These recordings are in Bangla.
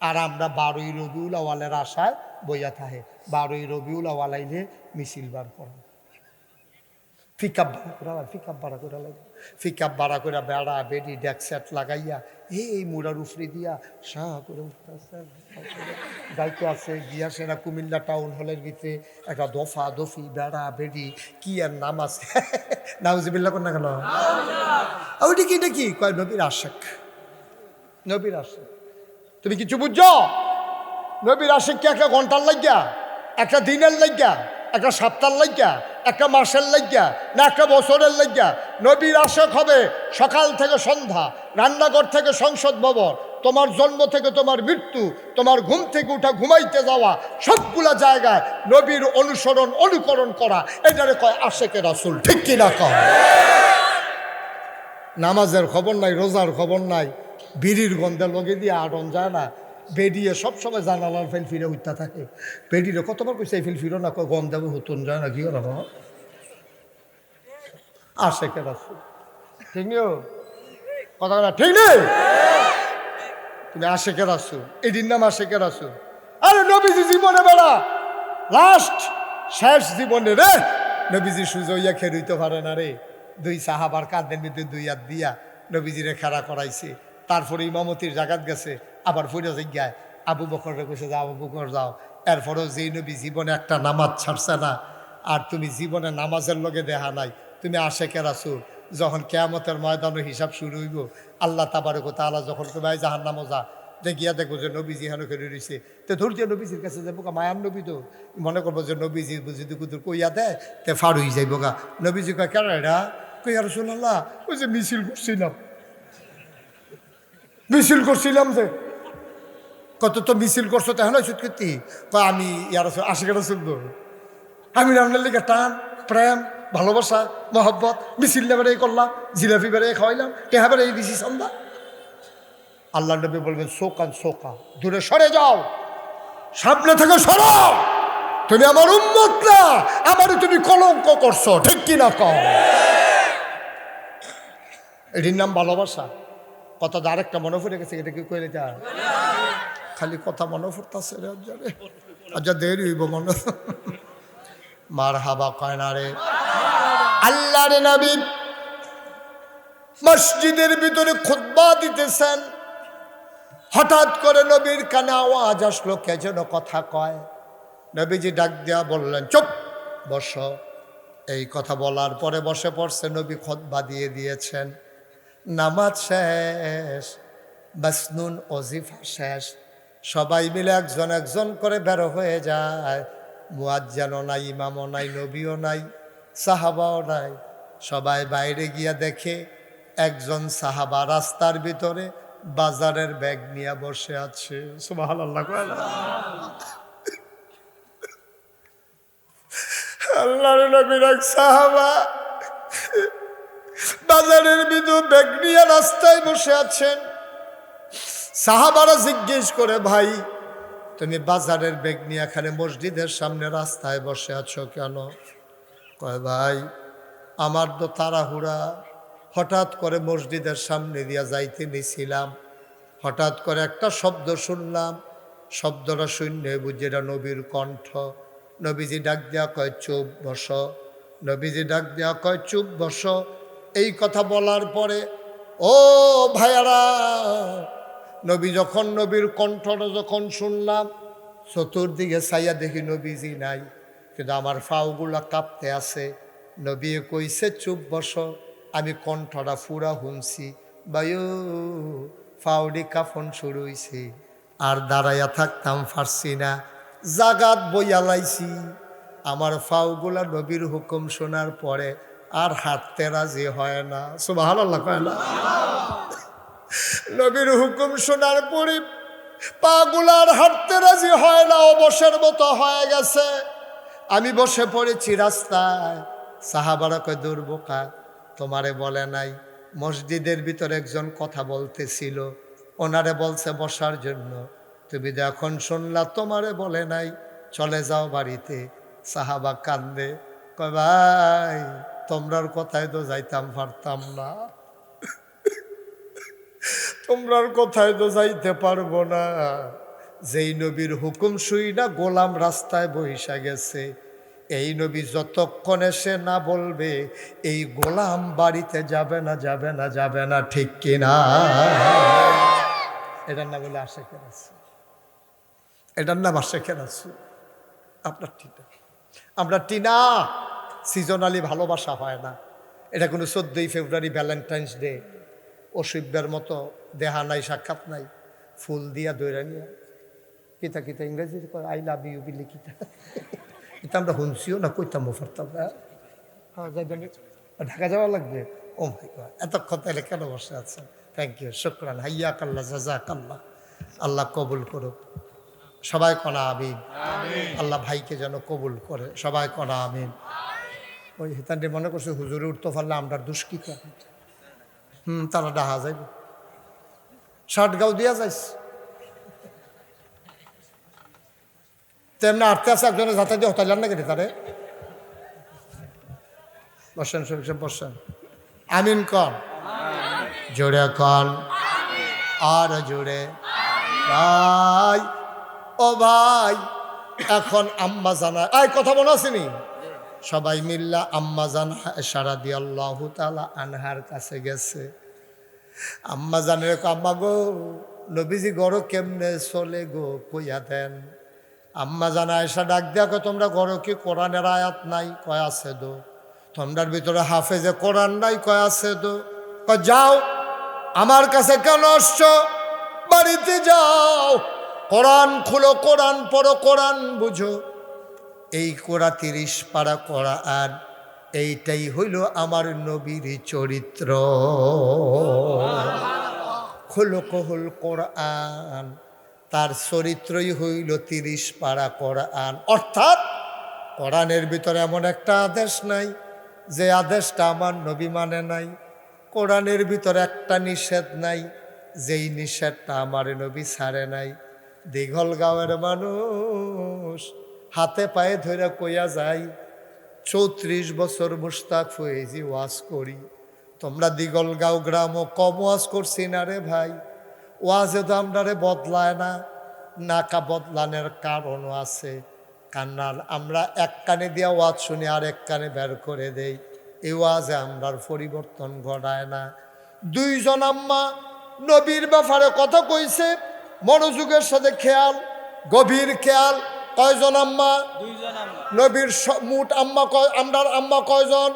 আর আমরা বারোই রবিউল আওয়ালের আশায় বইয়া থাহে। বারোই রবিউল আওয়াল আইলে মিছিল বার করা। ফিকাপ ভাড়া করে আবার ফিকাপ ভাড়া করে লাগে। ফিকাপ ভাড়া করে বেড়া বেডি ডেক সেট লাগাইয়া এই মুড়ার উফরি দিয়া শাহ করে যাইতে আছে গিয়া সেনা কুমিল্লা টাউন হলের ভিতরে একটা দফা দফি বেড়া বেডি কি আর নাম আছে? নাউজিবিল্লা কোন? না কেন ওইটা কি নাকি কয় নবীর আশেক। নবীর আশেক। তুমি কিছু বুঝছ? নবীর আশেক কি একটা ঘণ্টার লাগিয়া একটা দিনের লাগিয়া একটা সপ্তাহ লাগিয়া একটা মাসের লাগিয়া না একটা বছরের লাগিয়া নবীর আশেক হবে সকাল থেকে সন্ধ্যা, রান্নাঘর থেকে সংসদ ভবন, তোমার জন্ম থেকে তোমার মৃত্যু, তোমার ঘুম থেকে উঠা ঘুমাইতে যাওয়া, সবগুলা জায়গায় নবীর অনুসরণ, অনুকরণ করা, এটারে কয় আশেকের আসল ঠিক কিনা কয়? নামাজের খবর নাই, রোজার খবর নাই বিড়ির গন্ধে লগে দিয়ে আটন যায় না। বেরিয়ে সবসময় জানালার ফেল ফিরে উঠতে থাকে। বেরিয়ে কতবার কইছে, এই ফেল ফিরো না গন্ধে হুতুন যায় না, কি করা বাবা? আসে কে রাসু ঠিক নেই কথা বলা, ঠিক নেই? তুমি আশেকে রাসু এটির নাম আশেকে রাসু আরে নবীজি জীবনে বেড়া। লাস্ট শেষ জীবনে রে। নবীজি সুজইয়া খেরুইতে পারে না রে। দুই সাহাবার কাঁদের মধ্যে দুই হাত দিয়া নবীজিরে খাড়া করাইছে। তারপরে ইমামতির জাগাত গেছে, আবার ফুরে জিজ্ঞায় আবু বকরে কইছে, যাও, আবু বকর, যাও। এরপরও যেই নবী জীবনে একটা নামাজ ছাড়ছে না, আর তুমি জীবনে নামাজের লগে দেখা নাই, তুমি আশেকে রাসুল, যখন কেয়ামতের ময়দানের হিসাব শুরু হইব, আল্লাহ তাবারক তাআলা যখন তুমি জাহান নামো যা, দেখিয়া দেখব যে নবীজি হেন করে রয়েছে তো ধৈর্য নবীজির কাছে যাব গা, মায়ার নবী তো, মনে করব যে নবীজি বুঝি দুকুদুর কইয়া দেয়, তে ফার হয়ে যাইব গা। নবীজি কয় কেন এটা কইয়া রসুল্লাহ ওই যে মিছিল করছিলাম। মিছিল করছিলাম যে। কত তো মিছিল করছ তেহন সত্যি কয় আমি ইয়ার আশিকে রসুল আমি রান্নার লিগে টান, প্রেম, ভালোবাসা, মহব্বত, মিছিল বেড়ে করলাম, জিলাপি বেড়ে খাওয়াইলাম, টেহা বেড়ে দিছি সন্ধ্যা। আল্লাহ নবী বলবেন শোকান শোকা, দূরে সরে যাও, সামনে থেকে সরো। তুমি আমার উন্মত না আমারে তুমি কলঙ্ক করছ, ঠিক কি না কম এটির নাম ভালোবাসা। কথা আরেকটা মনে পড়ে গেছে, এটা কি কইলে যা খালি কথা মনে পড়তেছে রে আজ্জারে আজ্জা দেরি হইব মনে মার হাবা কয় না রে। আল্লাহ রে নবী মসজিদের ভিতরে খুতবা দিতেছেন। হঠাৎ করে নবীর কানে আওয়াজ আসলো, কে যেন কথা কয়। নবীজি ডাক দিয়া বললেন, চুপ, বস। এই কথা বলার পরে বসে পড়ছে, নবী খতবা দিয়ে দিয়েছেন। নামাজ শেষ বাসনুন অজিফা শেষ। সবাই মিলে একজন একজন করে বেরো হয়ে যায়। মুয়াজ্জানও নাই ইমামও নাই নবীও নাই সাহাবাও নাই। সবাই বাইরে গিয়া দেখে একজন সাহাবা রাস্তার ভিতরে বাজারের ব্যাগ নিয়ে বসে আছে? আল্লাহর নবীর এক সাহাবা বাজারের ভিতর ব্যাগ নিয়ে রাস্তায় বসে আছেন। সাহাবারা জিজ্ঞেস করে, ভাই, তুমি বাজারের ব্যাগ নিয়ে এখানে মসজিদের সামনে রাস্তায় বসে আছো কেন? কয়, ভাই, আমার তো তাড়াহুড়া। হঠাৎ করে মসজিদের সামনে দিয়া যাইতে নিছিলাম। হঠাৎ করে একটা শব্দ শুনলাম। শব্দটা শূন্য বুঝি এটা নবীর কণ্ঠ। নবীজি ডাক দেওয়া কয়, চুপ বস। নবীজি ডাক দেওয়া কয়, চুপ বস। এই কথা বলার পরে, ও ভাইয়ারা, নবী যখন নবীর কণ্ঠটা যখন শুনলাম, চতুর্দিকে চাইয়া দেখি নবীজি নাই, কিন্তু আমার ফাউগুলা কাঁপতে আছে। নবী কইছে, চুপ বস, আমি কণ্ঠটা ফুরা শুনছি বায়ু ফাউডি কাফন শুরু হইছে। আর দাঁড়াইয়া থাকতাম পারছি না, জাগাত বইয়া লাইছি। আমার ফাউগুলা নবীর হুকুম শোনার পরে আর হাঁটতে রাজি হয় না। সুবাহ কয় না? নবীর হুকুম শোনার পরে পাগুলার হাঁটতে রাজি হয় না, অবসের মতো হয়ে গেছে। আমি বসে পড়েছি রাস্তায়। সাহাবারা কয় দুর্বোকা তোমারে বলে নাই। মসজিদের ভিতরে একজন কথা বলতেছিল। ওনারে বলছে বসার জন্য। তুমি এখন শুনলা, তোমারে বলে নাই। চলে যাও বাড়িতে। সাহাবা কান্দে কয়, ভাই তোমরার কথায় তো যাইতাম পারতাম না। তোমরার কথায় তো যাইতে পারব না। যেই নবীর হুকুম শুই না, গোলাম রাস্তায় বৈশা গেছে। এই নবী যতক্ষণ এসে না বলবে, এই গোলাম বাড়িতে যাবে না যাবে না যাবে না, ঠিক কিনা এটার নাম হলো আশা আছে এটার নাম আশেখের আছে আপনার টিনা। আমরা টিনা। সিজনালি ভালোবাসা হয় না। এটা কোনো চোদ্দোই ফেব্রুয়ারি ভ্যালেন্টাইন্স ডে। অসভ্যের মতো দেহা নাই সাক্ষাৎ নাই। ফুল দিয়া দৈরা নিয়া। কিতা কিতা ইংরেজি আই লাভ ইউ বিলি কিতা। এটা আমরা শুনছিও না কইতাম ফারতাম হ্যাঁ ঢাকা যাওয়া লাগবে? ও ভাই এতক্ষণ তাহলে কেন বসে আছেন? থ্যাংক ইউ শুক্রান। হাইয়া কাল্লা জাজা কাল্লা আল্লাহ কবুল করুক। সবাই কনা আমিন। আল্লাহ ভাইকে যেন কবুল করে। সবাই কনা আমিন। ওই হিতান্ডি মনে করছে, হুজুরে উঠতে পারলে আমরা দুষ্কি করে? হুম, তারা ডাহা যাইব। শার্ট গাও দিয়া যাইস। তেমনি আটতে আছে একজনে যাতে দিয়ে হতাইলাম না কেটে তারে? বসেন সব বসেন। আমিন কন। জোরে কন। আর জোরে। ভাই, ও ভাই, এখন আম্মা জানা এই কথা মনে আসেনি সবাই মিল্লা আম্মাজান সারা দিয়ে আল্লাহ তালা আনহার কাছে গেছে। আম্মা জানের আম্মা গো, নবীজি গড় কেমনে চলে গো? কইয়া দেন, আম্মা জানা এসা ডাক দেখো তোমরা গড় কি কোরআনের আয়াত নাই? কয়, আছে দো। তোমরার ভিতরে হাফেজে কোরআন নাই? কয়, আছে দো। যাও, আমার কাছে কেন আসছো? বাড়িতে যাও। কোরআন খুলো, কোরআন পড়ো, কোরআন বুঝো। এই কোরা তিরিশ পারা করা আর এইটাই হইল আমার নবীর চরিত্র। খুলো কহুল কোরআন, তার চরিত্রই হইল তিরিশ পারা কোরআন। অর্থাৎ কোরআনের ভিতরে এমন একটা আদেশ নাই যে আদেশটা আমার নবী মানে নাই। কোরআনের ভিতরে একটা নিষেধ নাই, যেই নিষেধটা আমার নবী ছাড়ে নাই। দীঘল গাঁয়ের মানুষ হাতে পায়ে ধরে কইয়া যাই, চৌত্রিশ বছর মুস্তাক ফয়েজি ওয়াজ করি। তোমরা দিগলগাঁও গ্রাম ও কম ওয়াজ করছি না রে ভাই। ওয়াজে তো আমরারে বদলায় না, নাকা বদলানোর কারণও আছে। কান্নার আমরা এক কানে দিয়া ওয়াজ শুনি আর এক কানে বের করে দেই। এই ওয়াজে আমরার পরিবর্তন ঘটায় না। দুইজন আম্মা নবীর ব্যাপারে কথা কইছে, মনোযোগের সাথে খেয়াল, গভীর খেয়াল কয়জন আম্মা? নবীর মোট আম্মা কয় আমরার আম্মা কয়জন?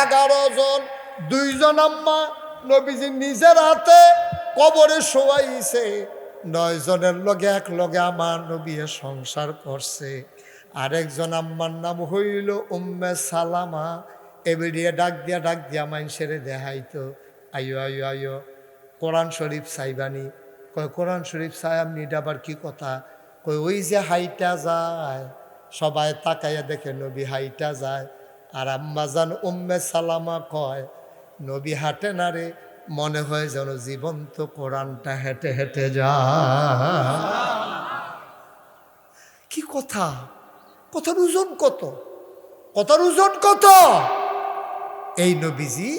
এগারো জন। দুইজন আম্মা নবীজি নিজের হাতে কবরে শোয়াইছে। নয় জনের লগে এক লগে আমার নবী সংসার করছে। আরেকজন আম্মার নাম হইল উম্মে সালামা। এবিডিয়ে ডাক দিয়া ডাক দিয়া মাইনসেরে দেখাইতো আয়ো আয়ো আয়ো কোরআন শরীফ সাইবানি কয় কোরআন শরীফ আপনি এটা কি কথা? কই, ওই যে হাইটা যায়। সবাই তাকাইয়া দেখে নবী হাইটা যায়। আর আম্মাজান উম্মে সালামা কয়, নবী হাঁটে না রে, মনে হয় যেন জীবন্ত কোরআনটা হেঁটে হেঁটে যায়। কি কথা? কথার ওজন কত? কথার ওজন কত? এই নবীজি,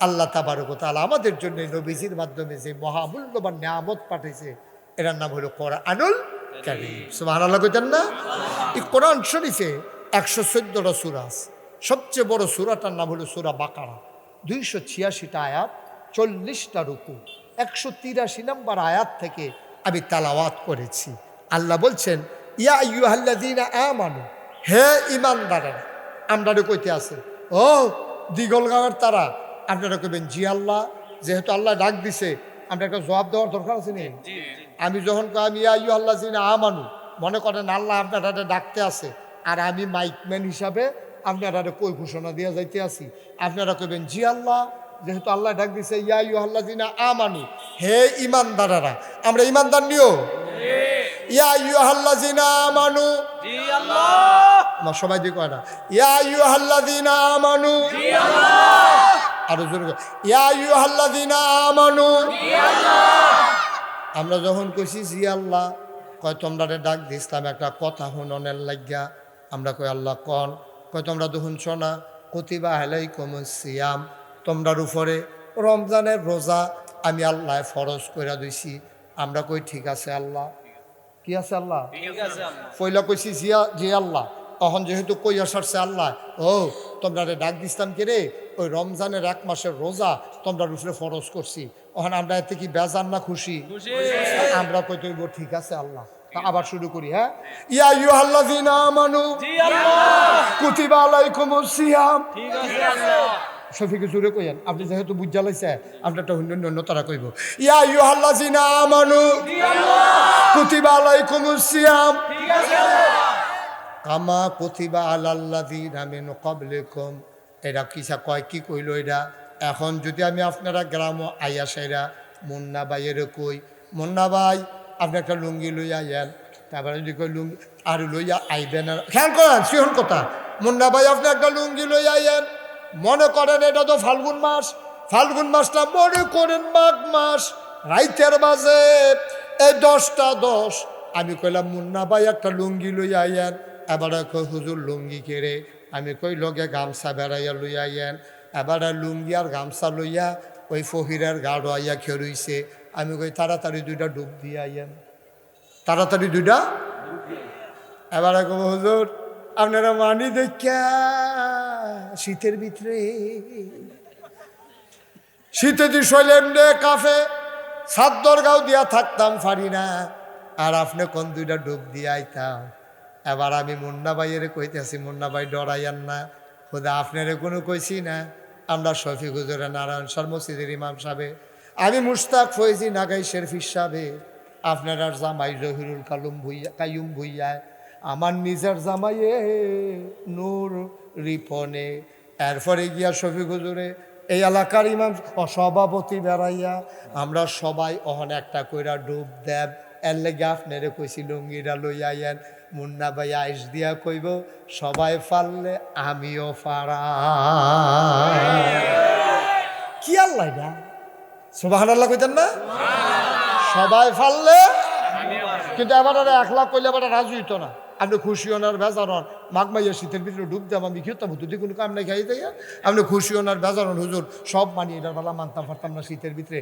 আল্লাহ তাবারকতাল আমাদের জন্য নবীজির মাধ্যমে যে মহামূল্যবান নিয়ামত পাঠিয়েছে এটার নাম হলো কোরআনুল কোরআন শরীফে একশো চোদ্দটা সুরা সবচেয়ে বড় সুরাটার নাম হলো সুরা বাকারা। দুইশো ছিয়াশিটা আয়াত, চল্লিশটা রুকু। একশো তিরাশি নম্বর আয়াত থেকে আমি তালাওয়াত করেছি। আল্লাহ বলছেন, ইয়া আমানু হে ইমানদারেরা আমরা কইতে আছে, ও দিগল গাঁয়ের তারা, আপনারা কইবেন, জি আল্লাহ, যেহেতু আল্লাহ ডাক দিছে, আমরা একটা জবাব দেওয়ার দরকার আছে নি আমি যখন আমি ইয়া আল্লাহ জিনা আমানু মনে করেন আল্লাহ আপনারা ডাকতে আছে। আর আমি মাইকম্যান হিসাবে আপনারা কই ঘোষণা দিয়ে যাইতে আছি। আপনারা কইবেন জি আল্লাহ যেহেতু আল্লাহ ডাক দিছে ইয়া ইউ আল্লাহ জিনা আমানু হে ইমানদারেরা আমরা ইমানদার নিও? ইয়া আল্লাহ জিনা আমানু আমার সবাই কয় না ইয়া ইউহাল্লাযীনা আমানু আরও জোরে ইয়া ইউহাল্লাযীনা আমানু আমরা যখন কইছি জি আল্লাহ কয় তোমরা রে ডাক দি ইসলাম একটা কথা হুননের লাগিয়া আমরা কই আল্লাহ কন? কয় তোমরা দুহুন শোনা কতিবা আলাইকুম সিয়াম। তোমরার উপরে রমজানের রোজা আমি আল্লাহ ফরজ কইরা দিছি। আমরা কই ঠিক আছে আল্লাহ। কি আছে আল্লাহ? ঠিক আছে আল্লাহ। পয়লা কইছি জিয়া জি আল্লাহ। তখন যেহেতু কই আসারছে আল্লাহ। ও তোমরা রে ডাক দিস্তাম কে রে? ওই রমজানের এক মাসের রোজা তোমরা রুফরে ফরজ করছি। ওখানে আমরা এতে কি বেজান না খুশি? আমরা কই তৈব ঠিক আছে আল্লাহ। আবার শুরু করি হ্যাঁ? ইয়া ইউহাল্লাযিনা আমানু। জি আল্লাহ। কুতিবা আলাইকুমুস সিয়াম। ঠিক আছে আল্লাহ। শফিকে আপনি যেহেতু বুঝা লাইছে আপনি একটা অন্য অন্য তারা কইব। ইয়া ইউহাল্লাযিনা আমানু। জি আল্লাহ। কুতিবা আলাইকুমুস সিয়াম। কামা কুতিবা আলাল্লাযিনা মিন ক্বাবলিকুম। এটা কিসা কয়, কি কইল এটা এখন যদি আমি আপনারা গ্রাম আইয়া সাইরা মুন্না ভাইয়ের কই, মুন্না ভাই, আপনি একটা লুঙ্গি লইয়া আইয়েন, তারপরে যদি কই লুঙ্গি আর লইয়া আইবেন আর খেয়াল করেন, সিহন কথা। মুন্না ভাই, আপনি একটা লুঙ্গি লইয়া আইয়েন, মনে করেন এটা তো ফাল্গুন মাস, ফাল্গুন মাসটা মনে করেন মাঘ মাস, রাইতের মাঝে, এই দশটা দশ, আমি কইলাম, মুন্না ভাই একটা লুঙ্গি লইয়া আইয়েন, এবারে হুজুর লুঙ্গি কেড়ে আমি কই, লগে গামছা বেড়াইয়া লইয়া আইয়েন। এবারে লুঙ্গিয়ার গামছা লইয়া ওই ফহিরের গাঢ় আইয়া খেরুইছে। আমি কই, তাড়াতাড়ি দুইটা ডুব দিয়ে আইয়েন। তাড়াতাড়ি দুইটা? এবারে কব হুজুর, আপনারা মানি দেখা শীতের ভিতরে। শীতে দি শৈলেম রে কাফে সাদ্দর গাও দিয়া থাকতাম পারি না আর আপনি কোন দুইটা ডুব দিয়ে আইতাম? এবার আমি মুন্না ভাইয়ের কইতেছি, মুন্না ভাই ডরাইয়ান না। খোদা আপনারে কোনো কইছি না। আমরা শফি হুজুরে নারায়ণ সর মসজিদের ইমাম সাহেবে। আমি মুস্তাক ফৈজি নাগাই শেরফিস সাহেবে। আপনার আর জামাই জহিরুল কালুম ভুইয়া, কাইয়ুম ভুইয়ায় আমার নিজের জামাইয়ে নূর রিপনে। এরপরে গিয়া শফিক হুজুরে, এই এলাকার ইমাম সভাপতি বেড়াইয়া, আমরা সবাই অহন একটা কইরা ডুব দেব। এর লেগে আপনারে কইছি লুঙ্গিরা লইয়া আইয়েন। মুন্না ভাই আইস দিয়া কইব, সবাই পারলে আমিও পারা কি আল্লাহ এটা? সুবাহ আল্লাহ কইতেন না? সবাই পারলে? কিন্তু এবার এক লাখ কইলে আবার রাজু হইতো না। আপনি খুশি হনার বেজার হন। মাঘ মাইয়া শীতের ভিতরে ডুব দেব আমি খেতাম যদি কোনো কাম নাই খাই দেয় আপনি খুশি হনার বেজার হন। হুজুর, সব মানি এটার বেলা মানতাম পারতাম না শীতের ভিতরে।